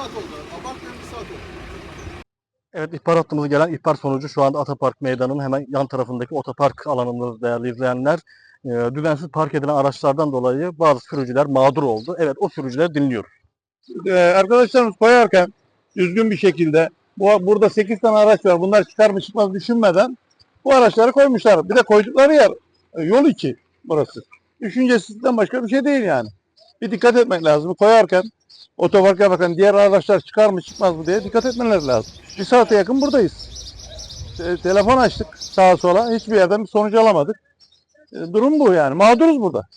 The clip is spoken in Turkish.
oldu. Abartmayan bir saat oldu. Evet ihbar hattımıza gelen ihbar sonucu şu anda Atapark Meydanı'nın hemen yan tarafındaki otopark alanındayız değerli izleyenler. Ee, düzensiz park edilen araçlardan dolayı bazı sürücüler mağdur oldu. Evet o sürücüleri dinliyoruz. Ee, arkadaşlarımız koyarken düzgün bir şekilde bu burada 8 tane araç var. Bunlar çıkar mı çıkmaz düşünmeden bu araçları koymuşlar. Bir de koydukları yer e, yol içi burası. Düşüncesizlikten başka bir şey değil yani. Bir dikkat etmek lazım. Koyarken otopark yaparken diğer araçlar çıkar mı çıkmaz mı diye dikkat etmeleri lazım. Bir saate yakın buradayız. Te- telefon açtık sağa sola. Hiçbir yerden bir sonuç alamadık. E, durum bu yani. Mağduruz burada.